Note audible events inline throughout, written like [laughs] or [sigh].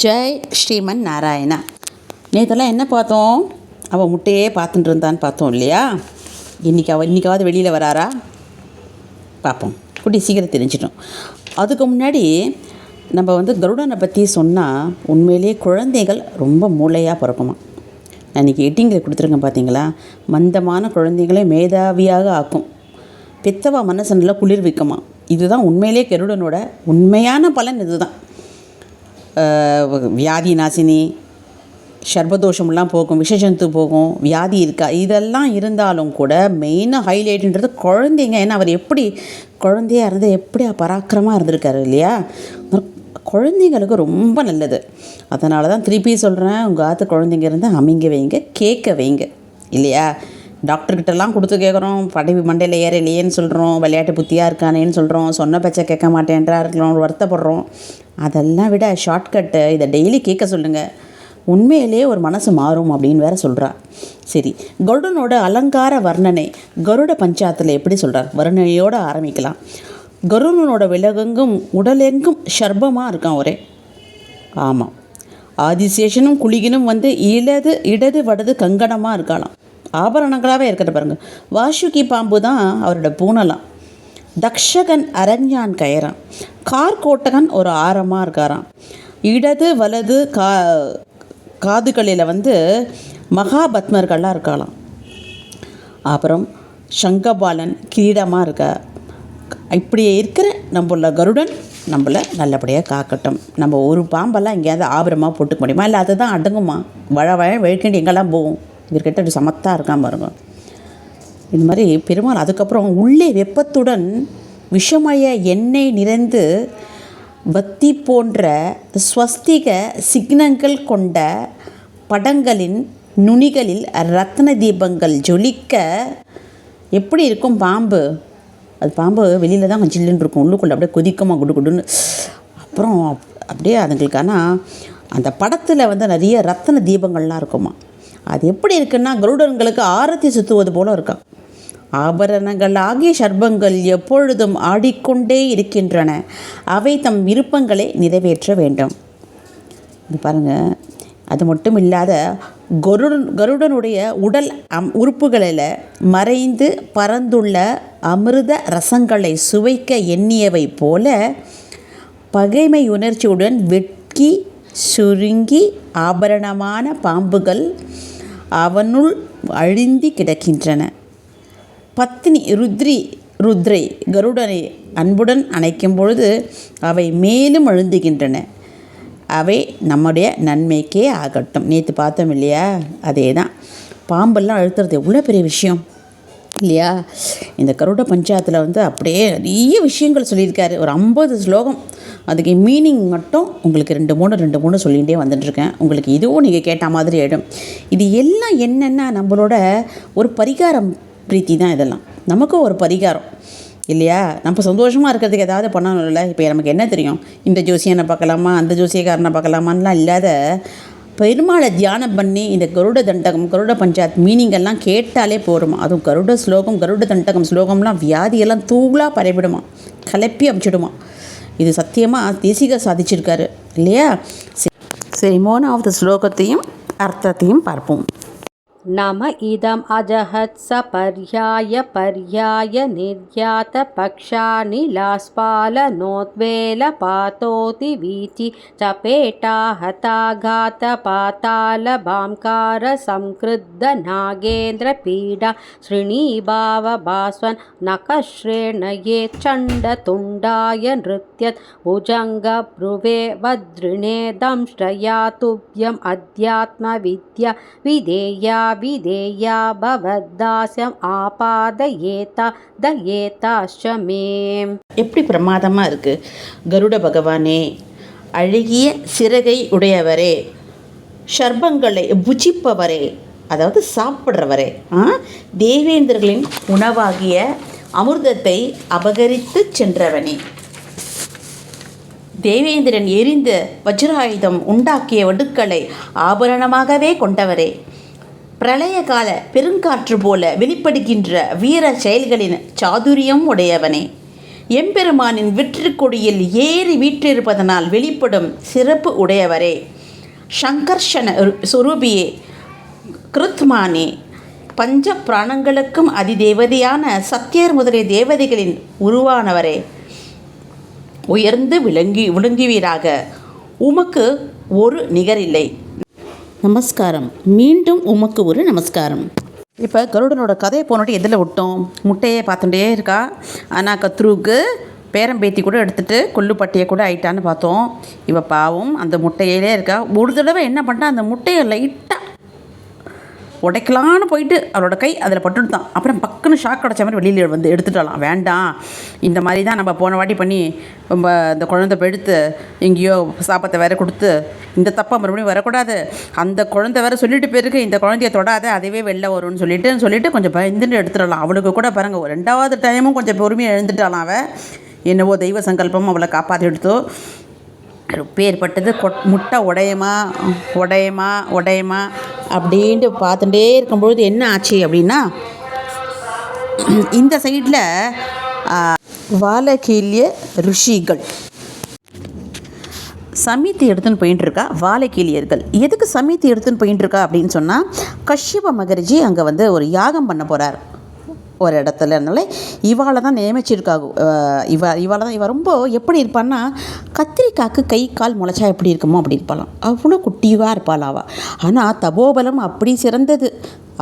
ஜெய் ஸ்ரீமன் நாராயணா. நேற்றுலாம் என்ன பார்த்தோம்? அவள் முட்டையே பார்த்துட்டு இருந்தான்னு பார்த்தோம் இல்லையா? இன்றைக்கி அவள் இன்றைக்காவது வெளியில் வராரா? பார்ப்போம். குட்டி சீக்கிரம் தெரிஞ்சிட்டோம் அதுக்கு முன்னாடி நம்ம வந்து கருடனை பற்றி சொன்னால் உண்மையிலேயே குழந்தைகள் ரொம்ப மூளையாக பிறக்குமா நான் இன்றைக்கி எட்டிங்கில் கொடுத்துருக்கேன் பார்த்தீங்களா மந்தமான குழந்தைகளை மேதாவியாக ஆக்கும். பெத்தவா மனசனில் நல்லா குளிர்விக்குமா இதுதான் உண்மையிலே கருடனோட உண்மையான பலன் இதுதான். வியாதி நாசினி சர்பதோஷம்லாம் போகும் விஷஜந்து போகும் வியாதி இருக்கா? இதெல்லாம் இருந்தாலும் கூட மெயினாக ஹைலைட்டுன்றது குழந்தைங்க. ஏன்னா அவர் எப்படி குழந்தையாக இருந்து எப்படி பராக்கிரமாக இருந்திருக்காரு இல்லையா? குழந்தைங்களுக்கு ரொம்ப நல்லது. அதனால தான் திருப்பி சொல்கிறேன் உங்கள் ஆற்று குழந்தைங்க இருந்தால் அமைங்க வைங்க கேட்க வைங்க இல்லையா? டாக்டர்கிட்டலாம் கொடுத்து கேட்குறோம் படிப்பு மண்டையில் ஏறலையேன்னு சொல்கிறோம் விளையாட்டு புத்தியாக இருக்கானேன்னு சொல்கிறோம் சொன்ன பச்சை கேட்க மாட்டேன்றா இருக்கிறோம் வருத்தப்படுறோம். அதெல்லாம் விட ஷார்ட்கட்டு இதை டெய்லி கேட்க சொல்லுங்கள் உண்மையிலேயே ஒரு மனசு மாறும் அப்படின்னு வேற சொல்கிறா சரி கருடனோட அலங்கார வர்ணனை கருட பஞ்சாயத்தில் எப்படி சொல்கிறார் வர்ணனையோடு ஆரம்பிக்கலாம். கருடனோட விலகெங்கும் உடலெங்கும் ஷர்பமாக இருக்கான் ஒரே. ஆமாம் ஆதிசேஷனும் குளிகனும் வந்து இடது இடது வடது கங்கணமாக இருக்கலாம் ஆபரணங்களாகவே இருக்கிற பாருங்க. வாஷுகி பாம்பு தான் அவரோட பூனலாம். தக்ஷகன் அரண்யான் கயறான். கார்கோட்டகன் ஒரு ஆரமாக இருக்காராம். இடது வலது கா காதுகளில் வந்து மகாபத்மர்கள்லாம் இருக்கலாம் அப்புறம் சங்கபாலன் கிரீடமாக இருக்க. இப்படி இருக்கிற நம்மள கருடன் நம்மளை நல்லபடியாக காக்கட்டும். நம்ம ஒரு பாம்பெல்லாம் எங்கேயாவது ஆபரமாக போட்டுக்க முடியுமா? இல்லை அதுதான் அடங்குமா? வழ வழ வழுக்கிண்டு எங்கெல்லாம் போகும்? இவர்கிட்ட ஒரு சமத்தாக இருக்காமல் இருக்கும் இந்த மாதிரி பெருமாள் அதுக்கப்புறம் உள்ளே வெப்பத்துடன் விஷமய எண்ணெய் நிறைந்து வத்தி போன்ற ஸ்வஸ்திக சிக்னங்கள் கொண்ட படங்களின் நுனிகளில் ரத்ன தீபங்கள் ஜொலிக்க எப்படி இருக்கும் பாம்பு? அது பாம்பு வெளியில் தான் கொஞ்சம் ஜில்லுன்னு இருக்கும். உள்ளுக்குள்ளே அப்படியே கொதிக்குமா குடு குடுன்னு. அப்புறம் அப்படியே அதுங்களுக்கு ஆனால் அந்த படத்தில் வந்து நிறைய ரத்தன தீபங்கள்லாம் இருக்குமா? அது எப்படி இருக்குன்னா கருடன்களுக்கு ஆரத்தி சுற்றுவது போல இருக்கான் ஆபரணங்கள் ஆகிய சர்பங்கள் எப்பொழுதும் ஆடிக்கொண்டே இருக்கின்றன. அவை தம் விருப்பங்களை நிறைவேற்ற வேண்டும். இது பாருங்கள் அது மட்டும் இல்லாத கருடன் கருடனுடைய உடல் அம் உறுப்புகளில் மறைந்து பறந்துள்ள அமிர்த ரசங்களை சுவைக்க எண்ணியவை போல பகைமை உணர்ச்சியுடன் வெட்கி சுருங்கி ஆபரணமான பாம்புகள் அவனுள் அழிந்தி கிடக்கின்றன. பத்தினி ருத்ரி ருத்ரை கருடனை அன்புடன் அணைக்கும் பொழுது அவை மேலும் அழுந்துகின்றன அவை நம்முடைய நன்மைக்கே ஆகட்டும். நேற்று பார்த்தோம் இல்லையா? அதே தான் பாம்பெல்லாம் அழுத்துறது எவ்வளோ பெரிய விஷயம் இல்லையா? இந்த கருட பஞ்சாயத்தில் வந்து அப்படியே நிறைய விஷயங்கள் சொல்லியிருக்காரு. ஒரு ஐம்பது ஸ்லோகம் அதுக்கு மீனிங் மட்டும் உங்களுக்கு ரெண்டு மூணு ரெண்டு மூணு சொல்லிகிட்டே வந்துட்டுருக்கேன். உங்களுக்கு இதுவும் நீங்கள் கேட்ட மாதிரி ஆகிடும் இது எல்லாம் என்னென்னா நம்மளோட ஒரு பரிகாரம் பிரீத்தி தான் இதெல்லாம். நமக்கும் ஒரு பரிகாரம். இல்லையா? நம்ம சந்தோஷமாக இருக்கிறதுக்கு ஏதாவது பண்ணணும்ல. இப்போ நமக்கு என்ன தெரியும்? இந்த ஜோசியனை பார்க்கலாமா? அந்த ஜோசியக்காரனை பார்க்கலாமான்லாம் இல்லாத பெருமாளை தியானம் பண்ணி இந்த கருட தண்டகம் கருட பஞ்சாயத் மீனிங்கெல்லாம் கேட்டாலே போருமா அதுவும் கருட ஸ்லோகம் கருட தண்டகம் ஸ்லோகம்லாம் வியாதியெல்லாம் தூளாக பரவிடுமா? கலப்பி அமைச்சிடுமா? இது சத்தியமாக தேசிக சாதிச்சிருக்காரு இல்லையா? சரி. சரி மூணாவது ஸ்லோகத்தையும் அர்த்தத்தையும் பார்ப்போம். नम इदम् अजहत् सपर्याय पर्याय निर्यातपक्षानिलास्पालनोद्वेलपातोति वीचि चपेटा हताघातपातालभांकारसंक्रुद्धनागेन्द्रपीडा श्रीणीभावभास्वन् नखश्रेणये चण्डतुण्डाय नृत्यत् भुजङ्गभ्रुवे वदृणे तुभ्यम् अध्यात्मविद्या विधेया विधेया भवद्दास्यम् आपादयेता दयेताश्च मे எப்படி பிரமாதமாக இருக்குது கருட பகவானே அழகிய சிறகை உடையவரே ஷர்பங்களை புஜிப்பவரே அதாவது சாப்பிட்றவரே ஆ? தேவேந்திரர்களின் உணவாகிய அமிர்தத்தை அபகரித்து சென்றவனே தேவேந்திரன் எரிந்த வஜ்ராயுதம் உண்டாக்கிய வடுக்களை ஆபரணமாகவே கொண்டவரே பிரளய கால பெருங்காற்று போல வெளிப்படுகின்ற வீர செயல்களின் சாதுரியம் உடையவனே. எம்பெருமானின் விற்றுக்கொடியில் ஏறி வீற்றிருப்பதனால் வெளிப்படும் சிறப்பு உடையவரே. சங்கர்ஷன சுரூபியே கிருத்மானே பஞ்ச பிராணங்களுக்கும் அதிதேவதையான சத்தியர் முதலிய தேவதைகளின் உருவானவரே. உயர்ந்து விளங்கி விளங்குவீராக. உமக்கு ஒரு நிகரில்லை. நமஸ்காரம். மீண்டும் உமக்கு ஒரு நமஸ்காரம். இப்போ கருடனோட கதையை போனோட்டு எதில் விட்டோம்? முட்டையை பார்த்துட்டே இருக்கா? ஆனால் கத்ருவுக்கு பேரம்பேத்தி கூட எடுத்துகிட்டு கொல்லுப்பட்டியை கூட ஆயிட்டான்னு பார்த்தோம். இவள் பாவம் அந்த முட்டையிலே இருக்கா. ஒரு தடவை என்ன பண்ணிட்டா அந்த முட்டையை லைட்டாக உடைக்கலான்னு போயிட்டு அவளோட கை அதில் பட்டுட்டான் அப்புறம் பக்குன்னு ஷாக் அடைச்ச மாதிரி வெளியில் வந்து எடுத்துட்டாலாம் வேண்டாம். இந்த மாதிரி தான் நம்ம போன வாட்டி பண்ணி ரொம்ப இந்த குழந்தை எடுத்து எங்கேயோ சாப்பத்தை வேற கொடுத்து இந்த தப்பை மறுபடியும் வரக்கூடாது. அந்த குழந்தை வேற சொல்லிட்டு போயிருக்கு. இந்த குழந்தைய தொடாத அதுவே வெளில வரும்னு சொல்லிட்டு சொல்லிட்டு கொஞ்சம் பயந்துட்டு எடுத்துடலாம். அவளுக்கு கூட பாருங்க ஒரு ரெண்டாவது டைமும் கொஞ்சம் பொறுமையாக எழுந்துட்டாலாம் அவள் என்னவோ தெய்வ சங்கல்பம் அவளை காப்பாற்றி எடுத்தோ பேர்பட்டது கொட் முட்டை உடையமா உடையமா உடையமா அப்படின்ட்டு பார்த்துட்டே இருக்கும்பொழுது என்ன ஆச்சு அப்படின்னா இந்த சைடில் வாலகீல்ய ருஷிகள். சமித்தி எடுத்துன்னு போயிட்டு இருக்கா? வாழைக்கீழியர்கள். எதுக்கு சமித்தி எடுத்துன்னு போயிட்டு இருக்கா அப்படின்னு சொன்னால் கஷ்யப மகரிஜி அங்கே வந்து ஒரு யாகம் பண்ண போகிறார் ஒரு இடத்துல அதனால இவாளை தான் நியமிச்சிருக்காங்க இவ இவாளை தான் இவ ரொம்ப எப்படி இருப்பான்னா கத்திரிக்காய்க்கு கை கால் முளைச்சா எப்படி இருக்குமோ அப்படி இருப்பாளாம். அவ்வளோ குட்டியாக இருப்பாள் அவள் ஆனால் தபோபலம் அப்படி சிறந்தது.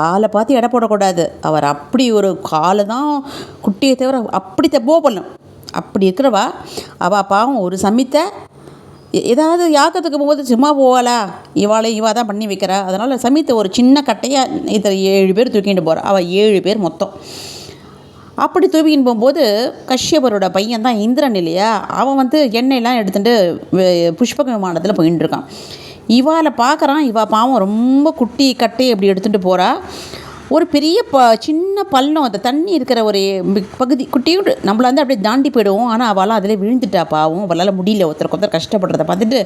ஆளை பார்த்து எடை போடக்கூடாது. அவர் அப்படி ஒரு காலை தான் குட்டியை தவிர அப்படி தபோபலம். அப்படி இருக்கிறவா அவள் பாவம் ஒரு சமித்தை ஏதாவது யாக்கத்துக்கு போகும்போது சும்மா போவாளா இவாளை இவா தான் பண்ணி வைக்கிறா. அதனால் சமீத்தை ஒரு சின்ன கட்டையாக இதை ஏழு பேர் தூக்கிட்டு போகிறா அவள் ஏழு பேர் மொத்தம். அப்படி தூக்கின்னு போகும்போது கஷ்யபரோட பையன் தான் இந்திரன் இல்லையா? அவன் வந்து எண்ணெயெல்லாம் எடுத்துகிட்டு புஷ்பக விமானத்தில் போயின்னு இருக்கான். இவாளை பார்க்குறான். இவா பாவம் ரொம்ப குட்டி கட்டையை அப்படி எடுத்துகிட்டு போகிறா ஒரு பெரிய ப சின்ன பள்ளம் அந்த தண்ணி இருக்கிற ஒரு பகுதி குட்டியோடு நம்மளை வந்து அப்படியே தாண்டி போயிடுவோம். ஆனால் அவளால் அதில் விழுந்துட்டா பாவம். அவளால் முடியல. ஒருத்தருக்கு ஒருத்தர் கஷ்டப்படுறத பார்த்துட்டு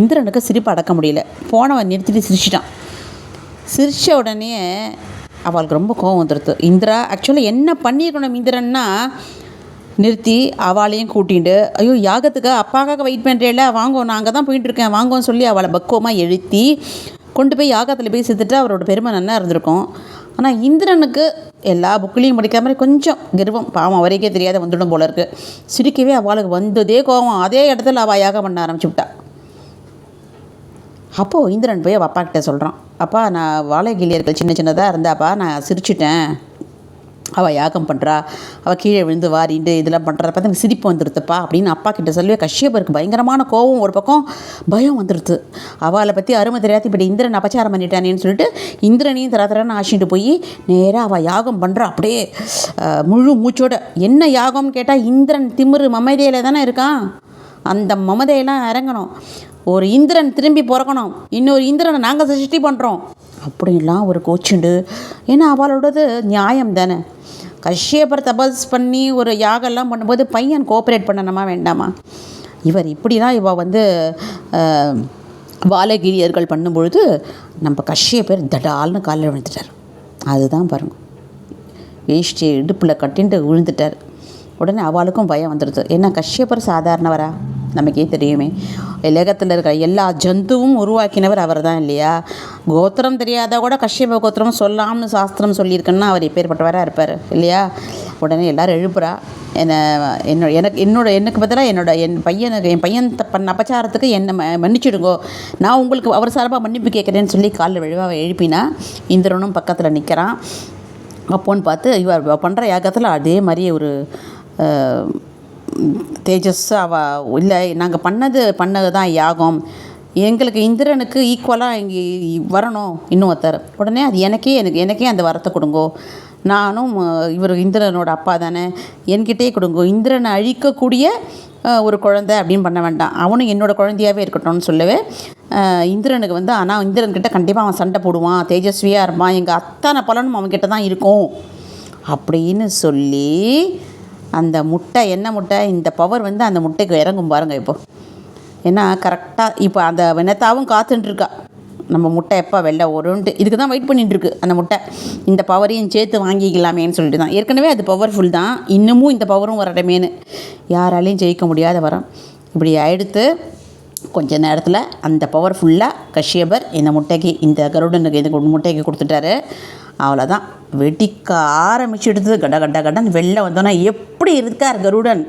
இந்திரனுக்கு சிரிப்பு அடக்க முடியல. போனவன் நிறுத்திட்டு சிரிச்சிட்டான். சிரித்த உடனே அவளுக்கு ரொம்ப கோவம் வந்துடுது இந்திரா ஆக்சுவலாக என்ன பண்ணியிருக்கணும் இந்திரன்னா நிறுத்தி அவளையும் கூட்டிட்டு ஐயோ யாகத்துக்கு அப்பாக்காக வெயிட் பண்ணுறேல வாங்கோ நான் அங்கே தான் போயிட்டு இருக்கேன். வாங்கோன்னு சொல்லி அவளை பக்குவமாக எழுத்தி கொண்டு போய் யாகத்தில் போய் செத்துட்டு அவரோட பெருமை நல்லா இருந்திருக்கும். ஆனால் இந்திரனுக்கு எல்லா புக்லேயும் படிக்கிற மாதிரி கொஞ்சம் கர்வம் பாவம் அவரைக்கே தெரியாத வந்துடும் போல இருக்கு. சிரிக்கவே அவளுக்கு வந்ததே கோவம் அதே இடத்துல அவள் யாகம் பண்ண ஆரம்பிச்சு விட்டா அப்போது இந்திரன் போய் அவள் அப்பா கிட்டே சொல்கிறான் அப்பா நான் வாழைக்கிளியர்கள் சின்ன சின்னதாக இருந்தாப்பா நான் சிரிச்சிட்டேன். அவள் யாகம் பண்ணுறா அவள் கீழே விழுந்து வாரிண்டு இதெல்லாம் பண்ணுறப்ப பார்த்து எனக்கு சிரிப்பு வந்துடுதுப்பா அப்படின்னு அப்பா கிட்ட சொல்லி கஷ்யபருக்கு பயங்கரமான கோவம் ஒரு பக்கம் பயம் வந்துடுது அவளை பற்றி அருமை தெரியாது. இப்படி இந்திரன் அபச்சாரம் பண்ணிட்டானேன்னு சொல்லிட்டு இந்திரனையும் தர தரான்னு ஆசிட்டு போய் நேராக அவள் யாகம் பண்ணுறா அப்படியே முழு மூச்சோட என்ன யாகம்னு கேட்டால் இந்திரன் திமிரு மமதையில் தானே இருக்கான். அந்த மமதையெல்லாம் இறங்கணும். ஒரு இந்திரன் திரும்பி பிறக்கணும். இன்னொரு இந்திரனை நாங்கள் சிருஷ்டி பண்ணுறோம் அப்படின்லாம் ஒரு கோச்சுண்டு ஏன்னா அவளோடது நியாயம் தானே. கஷ்யபர் தபஸ் பண்ணி ஒரு யாகெல்லாம் பண்ணும்போது பையன் கோஆப்ரேட் பண்ணணுமா வேண்டாமா? இவர் இப்படிலாம் இவள் வந்து பாலகிரியர்கள் பண்ணும்பொழுது நம்ம கஷ்யபர் தடால்னு காலில் விழுந்துட்டார். அதுதான் பாருங்க. வேஷ்டியை இடுப்பில் கட்டின்ட்டு விழுந்துட்டார். உடனே அவளுக்கும் பயம் வந்துடுது ஏன்னா கஷ்யப்பர் சாதாரணவரா? நமக்கே தெரியுமே. உலகத்தில் இருக்கிற எல்லா ஜந்துவும் உருவாக்கினவர் அவர் தான் இல்லையா? கோத்திரம் தெரியாத கூட கஷ்யப கோத்திரம் சொல்லாம்னு சாஸ்திரம் சொல்லியிருக்குன்னா அவர் எப்பேற்பட்டவராக இருப்பார் இல்லையா? உடனே எல்லோரும் எழுப்புறா. என்ன என்னோட எனக்கு என்னோட எனக்கு பதிலாக என்னோட என் பையனுக்கு என் பையன் பண்ண அபச்சாரத்துக்கு என்னை ம- மன்னிச்சிடுங்கோ. நான் உங்களுக்கு அவர் சார்பாக மன்னிப்பு கேட்குறேன்னு சொல்லி காலில் விழுவாக எழுப்பினா இந்திரனும் பக்கத்தில் நிற்கிறான் அப்போன்னு பார்த்து இவர் பண்ணுற யாகத்தில் அதே மாதிரி ஒரு தேஜஸ் அவ இல்லை நாங்கள் பண்ணது பண்ணது தான் யாகம். எங்களுக்கு இந்திரனுக்கு ஈக்குவலாக இங்கே வரணும் இன்னும் ஒருத்தர். உடனே அது எனக்கே எனக்கு எனக்கே அந்த வரத்தை கொடுங்கோ. நானும் இவர் இந்திரனோட அப்பா தானே. என்கிட்டே கொடுங்கோ. இந்திரனை அழிக்கக்கூடிய ஒரு குழந்தை அப்படின்னு பண்ண வேண்டாம். அவனும் என்னோடய குழந்தையாகவே இருக்கட்டும்னு சொல்லவே இந்திரனுக்கு வந்து ஆனால் இந்திரன்கிட்ட கண்டிப்பாக அவன் சண்டை போடுவான். தேஜஸ்வியாக இருப்பான். எங்கள் அத்தனை பலனும் அவன்கிட்ட தான் இருக்கும். அப்படின்னு சொல்லி அந்த முட்டை என்ன முட்டை? இந்த பவர் வந்து அந்த முட்டைக்கு இறங்கும் பாருங்கள் இப்போது ஏன்னா கரெக்டாக இப்போ அந்த வினத்தாவும் காத்துட்டுருக்கா நம்ம முட்டை எப்போ வெளில வரும்ன்ட்டு. இதுக்கு தான் வெயிட் பண்ணிட்டு இருக்கு அந்த முட்டை. இந்த பவரையும் சேர்த்து வாங்கிக்கலாமேன்னு சொல்லிட்டு தான். ஏற்கனவே அது பவர்ஃபுல் தான். இன்னமும் இந்த பவரும் வரட்டுமேனு யாராலையும் ஜெயிக்க முடியாத வரம். இப்படி எடுத்து கொஞ்ச நேரத்தில் அந்த பவர் ஃபுல்லாக கஷ்யபர் இந்த முட்டைக்கு இந்த கருடனுக்கு இந்த முட்டைக்கு கொடுத்துட்டாரு. அவ்வளோதான் வெடிக்க ஆரம்பிச்சிடுது. கட கட கடன் வெளில வந்தோன்னா எப்படி இருக்கார் கருடன்?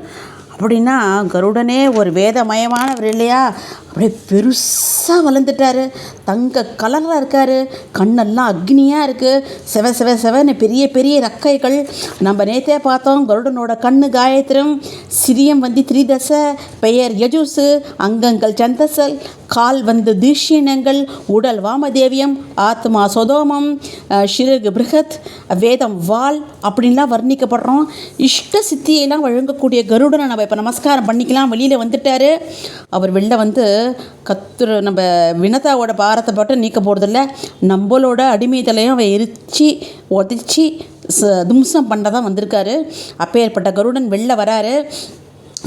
அப்படின்னா கருடனே ஒரு வேதமயமானவர் இல்லையா? அப்படியே பெருசாக வளர்ந்துட்டாரு. தங்க கலராக இருக்கார். கண்ணெல்லாம் அக்னியாக இருக்குது செவ செவ செவன்னு பெரிய பெரிய ரக்கைகள். நம்ம நேற்றே பார்த்தோம் கருடனோட கண்ணு காயத்திரம் சிரியம் வந்து திரிதசை பெயர் யஜூசு அங்கங்கள் சந்தசல் கால் வந்து தீஷிணங்கள் உடல் வாமதேவியம் ஆத்மா சொதோமம் அஹ், பிருகத் வேதம் வால் அப்படின்லாம் வர்ணிக்கப்படுறோம். இஷ்ட சித்தியெல்லாம் வழங்கக்கூடிய கருடனை நம்ம இப்போ நமஸ்காரம் பண்ணிக்கலாம். வெளியில் வந்துட்டாரு. அவர் வெளில வந்து கத்துற நம்ம வினதாவோட பாரத்தை போட்டு நீக்க போகிறதில்ல நம்மளோட அடிமைத்தலையும் அவன் எரிச்சு உதச்சி ச தும்சம் பண்ண தான் வந்திருக்காரு அப்பேற்பட்ட கருடன் வெளில வராரு.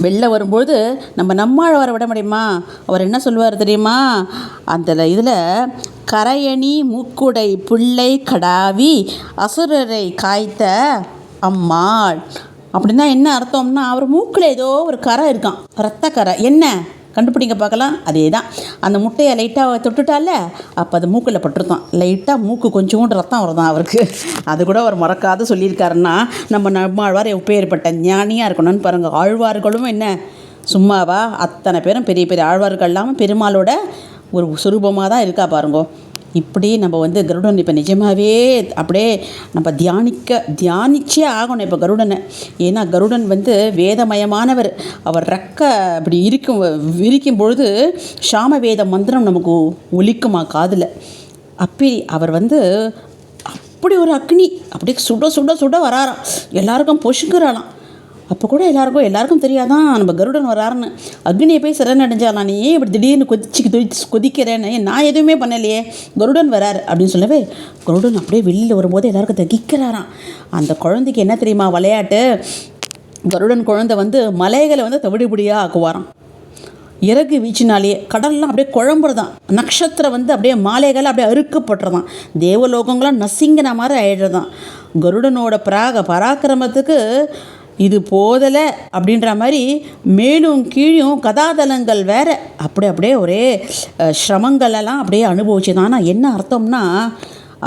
வெளில வரும்பொழுது நம்ம நம்மாழ்வாரை விட முடியுமா? அவர் என்ன சொல்லுவார் தெரியுமா? அந்த இதில் கரையணி மூக்குடை புள்ளை கடாவி அசுரரை காய்த்த அம்மாள். அப்படின்னா என்ன அர்த்தம்னா அவர் மூக்கில் ஏதோ ஒரு கரை இருக்கான். ரத்த கரை. என்ன? கண்டுபிடிங்க பார்க்கலாம். அதே தான் அந்த முட்டையை லைட்டாக தொட்டுட்டால அப்போ அது மூக்கில் பட்டிருக்கான் லைட்டாக மூக்கு கொஞ்சோண்டு ரத்தம் வருதான் அவருக்கு. அது கூட அவர் மறக்காத சொல்லியிருக்காருன்னா நம்ம நம்மாழ்வார் எப்பேற்பட்ட ஞானியாக இருக்கணும்னு பாருங்கள் ஆழ்வார்களும் என்ன? சும்மாவா? அத்தனை பேரும் பெரிய பெரிய ஆழ்வார்கள் இல்லாமல் பெருமாளோட ஒரு சுரூபமாக தான் இருக்கா பாருங்கோ. இப்படி நம்ம வந்து கருடன் இப்போ நிஜமாகவே அப்படியே நம்ம தியானிக்க தியானிச்சே ஆகணும் இப்போ கருடனை. ஏன்னா கருடன் வந்து வேதமயமானவர். அவர் ரெக்க அப்படி இருக்கும் விரிக்கும் பொழுது சாம வேத மந்திரம் நமக்கு ஒலிக்குமா காதில். அப்படி அவர் வந்து அப்படி ஒரு அக்னி அப்படியே சுட சுட சுட வராராம். எல்லாருக்கும் பொசுக்குறாளாம் அப்போ கூட எல்லாருக்கும் எல்லாருக்கும் தெரியாதான் நம்ம கருடன் வராருன்னு. அக்னியை போய் சரணடைஞ்சாலாம் நீ ஏன் இப்படி திடீர்னு கொதிச்சு கொதிச்சு கொதிக்கிறேன்னு? நான் எதுவுமே பண்ணலையே. கருடன் வரார் அப்படின்னு சொல்லவே கருடன் அப்படியே வெளியில் வரும்போது எல்லாருக்கும் தகிக்கிறாராம். அந்த குழந்தைக்கு என்ன தெரியுமா விளையாட்டு? கருடன் குழந்தை வந்து மலைகளை வந்து தவிடுபடியாக ஆக்குவாராம். இறகு வீச்சினாலேயே கடல்லாம் அப்படியே குழம்புறதான் நட்சத்திரம் வந்து அப்படியே மாலைகள் அப்படியே அறுக்கப்படுறதான் தேவலோகங்களாம் நசிங்கின மாதிரி ஆயிடுறதான் கருடனோட பிராக பராக்கிரமத்துக்கு இது போதலை அப்படின்ற மாதிரி மேலும் கீழும் கதாதலங்கள் வேற. அப்படி அப்படியே ஒரே சிரமங்களெல்லாம் அப்படியே எல்லாம் அப்படியே ஆனால் என்ன அர்த்தம்னா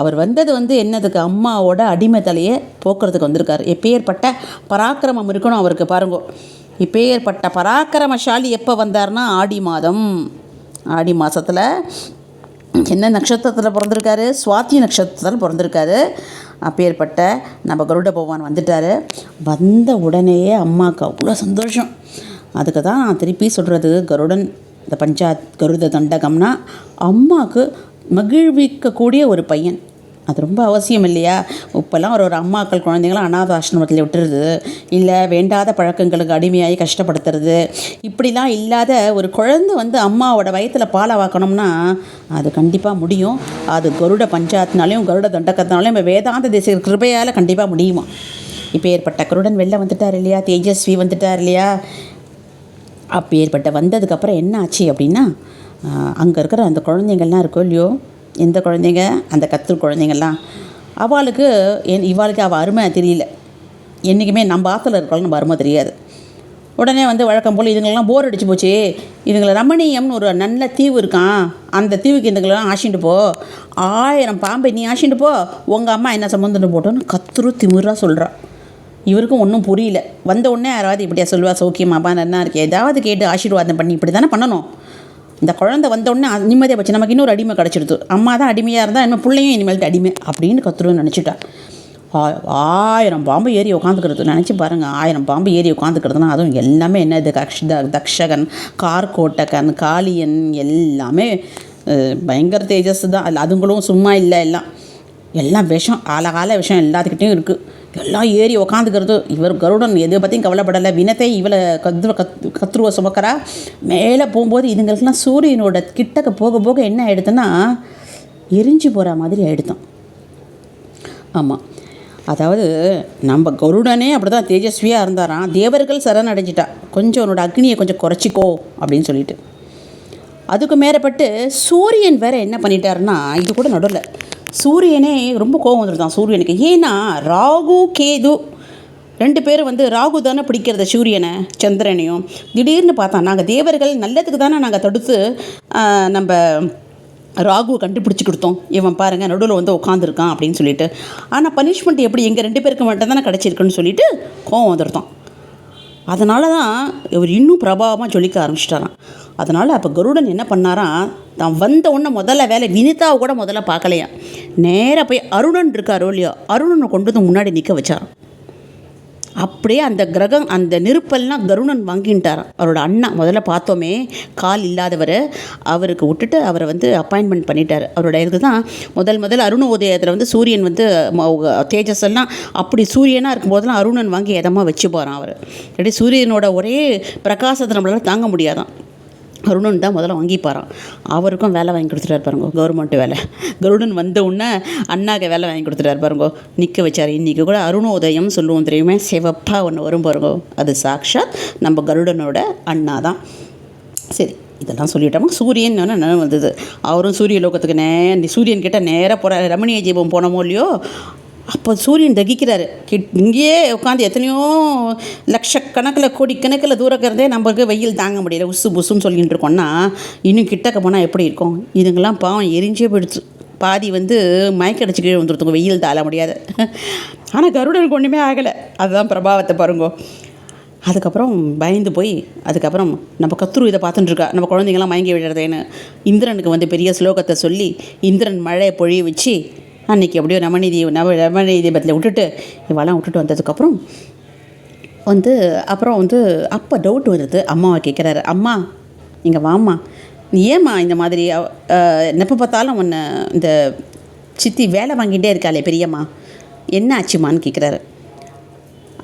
அவர் வந்தது வந்து என்னதுக்கு? அம்மாவோட அடிமை தலையை போக்குறதுக்கு வந்திருக்காரு. எப்பேற்பட்ட பராக்கிரமம் இருக்கணும் அவருக்கு பாருங்க. இப்பேற்பட்ட பராக்கிரமசாலி எப்போ வந்தார்னா ஆடி மாதம். ஆடி மாதத்தில் என்ன நட்சத்திரத்தில் பிறந்திருக்காரு? சுவாத்தி நட்சத்திரத்தில் பிறந்திருக்காரு. அப்பேற்பட்ட நம்ம கருட பகவான் வந்துட்டார். வந்த உடனேயே அம்மாவுக்கு அவ்வளோ சந்தோஷம். அதுக்கு தான் நான் திருப்பி சொல்கிறது கருடன் இந்த பஞ்சாத் கருட தண்டகம்னா அம்மாவுக்கு மகிழ்விக்கக்கூடிய ஒரு பையன். அது ரொம்ப அவசியம் இல்லையா? இப்போல்லாம் ஒரு ஒரு அம்மாக்கள் குழந்தைங்களாம் அனாத ஆசிரமத்தில் விட்டுறது இல்லை வேண்டாத பழக்கங்களுக்கு அடிமையாகி கஷ்டப்படுத்துறது. இப்படிலாம் இல்லாத ஒரு குழந்தை வந்து அம்மாவோட வயத்தில் பாலை வாக்கணும்னா அது கண்டிப்பாக முடியும். அது கருட பஞ்சாயத்தினாலையும் கருட தண்டக்கத்தினாலையும் நம்ம வேதாந்த திசை கிருபையால் கண்டிப்பாக முடியுமா? இப்போ ஏற்பட்ட கருடன் வெளில வந்துட்டார் இல்லையா? தேஜஸ்வி வந்துட்டார் இல்லையா? அப்போ ஏற்பட்ட வந்ததுக்கப்புறம் என்ன ஆச்சு அப்படின்னா அங்கே இருக்கிற அந்த குழந்தைங்கள்லாம் இருக்கோ இல்லையோ எந்த குழந்தைங்க? அந்த கத்து குழந்தைங்கள்லாம். அவளுக்கு என் இவாளுக்கு அவள் அருமை தெரியல. என்றைக்குமே நம்ம ஆற்றுல இருக்கலாம் நம்ம அருமை தெரியாது. உடனே வந்து வழக்கம் போல் இதுங்களெல்லாம் போர் அடிச்சு போச்சு. இதுங்களை ரமணீயம்னு ஒரு நல்ல தீவு இருக்கான். அந்த தீவுக்கு இதுங்களெலாம் ஆசிண்டு போ. ஆயிரம் பாம்பை நீ ஆசிண்டு போ. உங்கள் அம்மா என்ன சம்மந்தம் போட்டோன்னு கத்துரு திமிராக சொல்கிறான் இவருக்கும் ஒன்றும் புரியல. வந்த உடனே யாராவது இப்படியா சொல்லுவா சௌக்கியமாப்பா நல்லா இருக்கே. ஏதாவது கேட்டு ஆசீர்வாதம் பண்ணி இப்படி தானே பண்ணணும்? இந்த குழந்தை வந்தோடனே நிம்மதியாக போச்சு. நமக்கு இன்னொரு அடிமை கிடச்சிடுது. அம்மா தான் அடிமையாக இருந்தால் நம்ம பிள்ளையும் இனிமேல்ட்டு அடிமை அப்படின்னு கத்துருன்னு நினச்சிட்டா. ஆ- ஆயிரம் பாம்பு ஏறி உட்காந்துக்கிறது நினச்சி பாருங்கள் ஆயிரம் பாம்பு ஏறி உட்காந்துக்கிறதுனா அதுவும் எல்லாமே என்னது கக்ஷ தக்ஷகன் கார்கோட்டகன் காளியன் எல்லாமே பயங்கர தேஜஸ் தான். அதுங்களும் சும்மா இல்லை எல்லாம். எல்லாம் விஷம் ஆலகால விஷம் எல்லாத்துக்கிட்டேயும் இருக்குது எல்லாம் ஏறி உக்காந்துக்கிறது. இவர் கருடன் எதை பற்றியும் கவலைப்படலை. வினத்தை இவளை கத்து கத் கத்துருவ சுமக்கிறா. மேலே போகும்போது இதுங்களுக்கெல்லாம் சூரியனோட கிட்டக்க போக போக என்ன ஆகிடுதுன்னா எரிஞ்சு போகிற மாதிரி ஆயிடுதான். ஆமாம் அதாவது நம்ம கருடனே அப்படி தான் தேஜஸ்வியாக இருந்தாராம். தேவர்கள் சரணடைஞ்சிட்டா. கொஞ்சம் உன்னோட அக்னியை கொஞ்சம் குறைச்சிக்கோ அப்படின்னு சொல்லிட்டு. அதுக்கு மேறப்பட்டு சூரியன் வேற என்ன பண்ணிட்டாருன்னா இது கூட நடுவில். சூரியனே ரொம்ப கோவம் வந்துருதான் சூரியனுக்கு. ஏன்னா ராகு கேது ரெண்டு பேரும் வந்து ராகு தானே பிடிக்கிறது சூரியனை சந்திரனையும். திடீர்னு பார்த்தா நாங்கள் தேவர்கள் நல்லதுக்கு தானே நாங்கள் தடுத்து நம்ம ராகுவை கண்டுபிடிச்சி கொடுத்தோம். இவன் பாருங்கள் நடுவில் வந்து உட்காந்துருக்கான் அப்படின்னு சொல்லிட்டு. ஆனால் பனிஷ்மெண்ட் எப்படி எங்கள் ரெண்டு பேருக்கு மட்டும் தானே கிடச்சிருக்குன்னு சொல்லிட்டு கோவம் வந்துருத்தோம் அதனால தான் இவர் இன்னும் பிரபாவமாக சொல்லிக்க ஆரம்பிச்சிட்டாராம். அதனால் அப்போ கருடன் என்ன பண்ணாராம்? தான் வந்த உடனே முதல்ல வேலை வினிதாவை கூட முதல்ல பார்க்கலையா நேராக போய் அருணன் இருக்காரோ இல்லையோ அருணனை கொண்டு வந்து முன்னாடி நிற்க வச்சாராம். அப்படியே அந்த கிரகம் அந்த நெருப்பெல்லாம் கருணன் வாங்கிட்டாராம் அவரோட அண்ணா முதல்ல பார்த்தோமே கால் இல்லாதவர் அவருக்கு விட்டுட்டு அவரை வந்து அப்பாயின்மெண்ட் பண்ணிட்டார். அவரோட இதுக்கு தான் முதல் முதல் அருண உதயத்தில் வந்து சூரியன் வந்து ம- தேஜஸ் எல்லாம் அப்படி சூரியனாக இருக்கும்போதெல்லாம் அருணன் வாங்கி எதமாக வச்சு போகிறான் அவர். அப்படியே சூரியனோட ஒரே பிரகாசத்தை நம்மளால் தாங்க முடியாதான். அருணன் தான் முதல்ல வாங்கிப்பாராம். அவருக்கும் வேலை வாங்கி கொடுத்துட்டாரு பாருங்க கவர்மெண்ட் வேலை. கருடன் வந்த உடனே அண்ணாக்கு வேலை வாங்கி கொடுத்துட்டாரு பாருங்க. நிற்க வச்சார். இன்றைக்கி கூட அருணோதயம் சொல்லுவோம் தெரியுமே சிவப்பாக ஒன்று வரும் பாருங்க. அது சாக்ஷாத் நம்ம கருடனோட அண்ணா தான். சரி இதெல்லாம் சொல்லிட்டோமா? சூரியன் நினைவு வந்தது? அவரும் சூரிய லோகத்துக்கு நே சூரியன் கிட்ட நேராக போகிற ரமணிய ஜீபம் போனோமோ இல்லையோ? அப்போ சூரியன் தகிக்கிறாரு. கிட் இங்கேயே உட்காந்து எத்தனையோ லட்சக்கணக்கில் கோடிக்கணக்கில் கணக்கில் தூரக்கிறதே நம்மளுக்கு வெயில் தாங்க முடியல. உசு புசுன்னு சொல்லிகிட்டு இருக்கோம்னா இன்னும் கிட்டக்க போனால் எப்படி இருக்கும்? இதுங்கெல்லாம் பாவம் எரிஞ்சே போயிடுச்சு. பாதி வந்து மயக்கடிச்சு கீழே வந்துருத்துங்க வெயில் தாழ முடியாது. ஆனால் கருடனுக்கு ஒன்றுமே ஆகலை. அதுதான் பிரபாவத்தை பாருங்கோ. அதுக்கப்புறம் பயந்து போய் அதுக்கப்புறம் நம்ம கத்துரு இதை பார்த்துட்டுருக்கா நம்ம குழந்தைங்களாம் மயங்கி விடுறதேன்னு இந்திரனுக்கு வந்து பெரிய ஸ்லோகத்தை சொல்லி இந்திரன் மழையை பொழிய வச்சு அன்னைக்கு எப்படியோ ரமணி நவ ரமணி தீபத்தில் விட்டுட்டு இவெல்லாம் விட்டுட்டு வந்ததுக்கப்புறம் வந்து அப்புறம் வந்து அப்போ டவுட் வருது அம்மாவை கேட்குறாரு அம்மா இங்கே வாம்மா. நீ ஏம்மா இந்த மாதிரி எப்போ பார்த்தாலும் உன்னை இந்த சித்தி வேலை வாங்கிட்டே இருக்காளே பெரியம்மா. என்ன ஆச்சுமான்னு கேட்குறாரு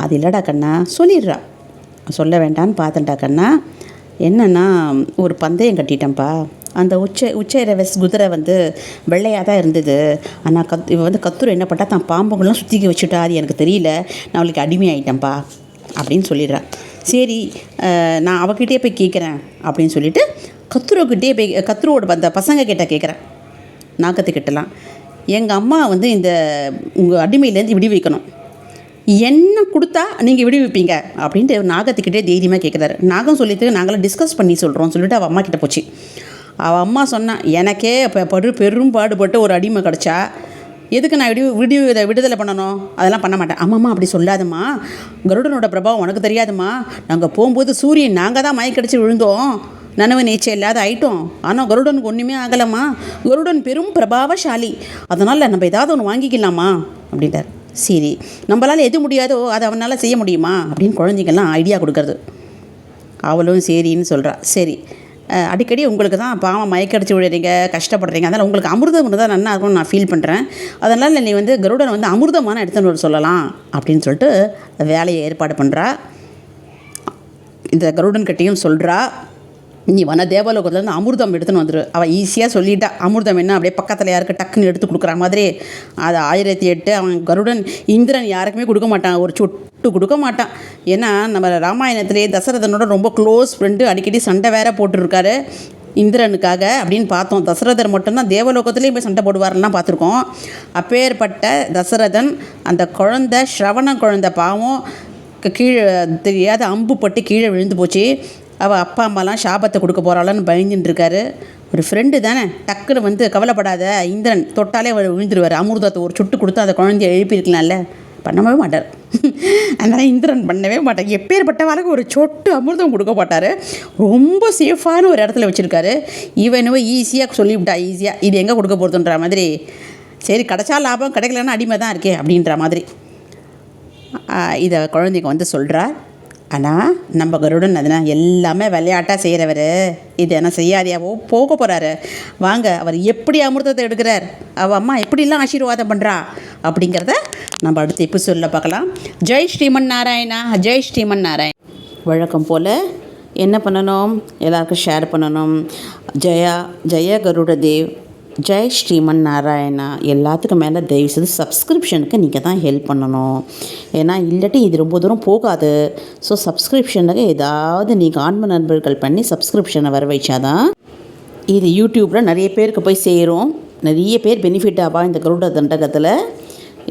அது இல்லைடா கண்ணா சொல்லிடுறா. சொல்ல வேண்டான்னு பார்த்தேன்டா கண்ணா. என்னன்னா ஒரு பந்தயம் கட்டிட்டேன்ப்பா. அந்த உச்ச உச்ச வெஸ் குதிரை வந்து வெள்ளையாக தான் இருந்தது. ஆனால் கத் இவன் வந்து கத்துரை என்ன பண்ணா தான் பாம்புங்கள்லாம் சுற்றிக்க வச்சுட்டா. அது எனக்கு தெரியல. நான் அவளுக்கு அடிமையாயிட்டேன்ப்பா அப்படின்னு சொல்லிடுறா. சரி நான் அவகிட்டே போய் கேட்குறேன் அப்படின்னு சொல்லிட்டு கத்துருக்கிட்டே போய் கத்துரோட அந்த பசங்க கிட்ட கேட்குறேன் நாக்கத்துக்கிட்டலாம் எங்கள் அம்மா வந்து இந்த உங்கள் அடிமையிலேருந்து விடுவிக்கணும். என்ன கொடுத்தா நீங்கள் விடுவிப்பீங்க? அப்படின்ட்டு நாகத்துக்கிட்டே தைரியமாக கேட்குறாரு நாகம் சொல்லிட்டு நாங்களாம் டிஸ்கஸ் பண்ணி சொல்கிறோம் சொல்லிட்டு அவள் அம்மா கிட்ட போச்சு. அவள் அம்மா சொன்னான் எனக்கே இப்போ படு பெரும் பாடுபட்டு ஒரு அடிமை கிடச்சா எதுக்கு நான் விடி விடு இதை விடுதலை பண்ணணும்? அதெல்லாம் பண்ண மாட்டேன். அம்மாம்மா அப்படி சொல்லாதம்மா. கருடனோட பிரபாவம் உனக்கு தெரியாதும்மா. நாங்கள் போகும்போது சூரியன் நாங்கள் தான் மயக்கடிச்சு விழுந்தோம். நனவு நீச்சல் இல்லாத ஆயிட்டோம். ஆனால் கருடனுக்கு ஒன்றுமே ஆகலம்மா. கருடன் பெரும் பிரபாவசாலி. அதனால் நம்ம ஏதாவது ஒன்று வாங்கிக்கலாமா அப்படின்ட்டார் சரி நம்மளால் எது முடியாதோ அதை அவனால் செய்ய முடியுமா? அப்படின்னு குழந்தைங்கள்லாம் ஐடியா கொடுக்கறது. அவளும் சரின்னு சொல்கிறா சரி அடிக்கடி உங்களுக்கு தான் பாவம் மயக்கடிச்சு விடுறீங்க கஷ்டப்படுறீங்க. அதனால் உங்களுக்கு அமிர்தம் தான் நல்லா இருக்கும்னு நான் ஃபீல் பண்ணுறேன் அதனால் நீ வந்து கருடன் வந்து அமிர்தமான இடத்துன்னு வர சொல்லலாம் அப்படின்னு சொல்லிட்டு வேலையை ஏற்பாடு பண்ணுறா இந்த கருடன் கிட்டேயும் சொல்கிறா நீ வேணா தேவலோகத்துலேருந்து அமிர்தம் எடுத்துன்னு வந்துடு அவள் ஈஸியாக சொல்லிட்டா. அமிர்தம் என்ன? அப்படியே பக்கத்தில் யாருக்கு டக்குன்னு எடுத்து கொடுக்குற மாதிரி. அது ஆயிரத்தி எட்டு அவன் கருடன் இந்திரன் யாருக்குமே கொடுக்க மாட்டான். ஒரு சொட்டு கொடுக்க மாட்டான். ஏன்னா நம்ம ராமாயணத்திலே தசரதனோட ரொம்ப க்ளோஸ் ஃப்ரெண்டு அடிக்கடி சண்டை வேற போட்டுருக்காரு. இந்திரனுக்காக அப்படின்னு பார்த்தோம். தசரதர் மட்டும்தான் தேவலோகத்துலேயும் போய் சண்டை போடுவார்லாம் பார்த்துருக்கோம். அப்பேற்பட்ட தசரதன் அந்த குழந்தை ஸ்ரவண குழந்தை பாவம் கீழே தெரியாத அம்பு பட்டு கீழே விழுந்து போச்சு. அவள் அப்பா அம்மாலாம் சாபத்தை கொடுக்க போகிறாளான்னு பயந்துட்டு இருக்காரு ஒரு ஃப்ரெண்டு தானே. டக்குன்னு வந்து கவலைப்படாத இந்திரன் தொட்டாலே அவர் விழுந்துருவார். அமிர்தத்தை ஒரு சுட்டு கொடுத்து அந்த குழந்தைய எழுப்பியிருக்கலாம்ல. பண்ணவே மாட்டார். [laughs] அதனால் இந்திரன் பண்ணவே மாட்டார். எப்பேற்பட்டவாளுக்கு ஒரு சொட்டு அமிர்தம் கொடுக்க மாட்டார் ரொம்ப சேஃபான ஒரு இடத்துல வச்சுருக்காரு. இவனுவோ ஈஸியாக சொல்லிவிட்டா ஈஸியாக இது எங்கே கொடுக்க போகிறதுன்ற மாதிரி. சரி கிடச்சா லாபம் கிடைக்கலன்னா அடிமை தான் இருக்கே அப்படின்ற மாதிரி. இதை குழந்தைங்க வந்து சொல்கிறார் ஆனால் நம்ம கருடன் அதனால் எல்லாமே விளையாட்டாக செய்கிறவர் இது என்ன செய்யாதியாவோ போக போகிறாரு வாங்க அவர் எப்படி அமிர்தத்தை எடுக்கிறார்? அவள் அம்மா எப்படிலாம் ஆசீர்வாதம் பண்ணுறா அப்படிங்கிறத நம்ம அடுத்த சொல்ல பார்க்கலாம். ஜெய் ஸ்ரீமன் நாராயணா ஜெய் ஸ்ரீமன் நாராயண். வழக்கம் போல் என்ன பண்ணணும்? எல்லாருக்கும் ஷேர் பண்ணணும். ஜெயா ஜெய கருடதேவ். ஜெய் ஸ்ரீமன் நாராயணா. எல்லாத்துக்கும் மேலே தயவு செய்து சப்ஸ்கிரிப்ஷனுக்கு நீங்கள் தான் ஹெல்ப் பண்ணணும். ஏன்னா இல்லாட்டி இது ரொம்ப தூரம் போகாது. ஸோ சப்ஸ்கிரிப்ஷனுக்கு ஏதாவது நீங்கள் ஆன்ம நண்பர்கள் பண்ணி சப்ஸ்கிரிப்ஷனை வர வச்சாதான் இது யூடியூப்பில் நிறைய பேருக்கு போய் சேரும். நிறைய பேர் பெனிஃபிட் ஆவா இந்த கருட தண்டகத்தில்.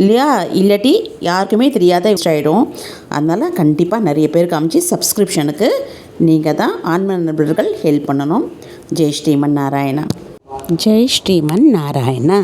இல்லையா? இல்லாட்டி யாருக்குமே தெரியாத ஆகிடும் அதனால் கண்டிப்பாக நிறைய பேருக்கு அமைச்சு சப்ஸ்கிரிப்ஷனுக்கு நீங்கள் தான் ஆன்ம நண்பர்கள் ஹெல்ப் பண்ணணும். ஜெய் ஸ்ரீமன் நாராயணா. ஜெய் ஸ்ரீமன் நாராயணா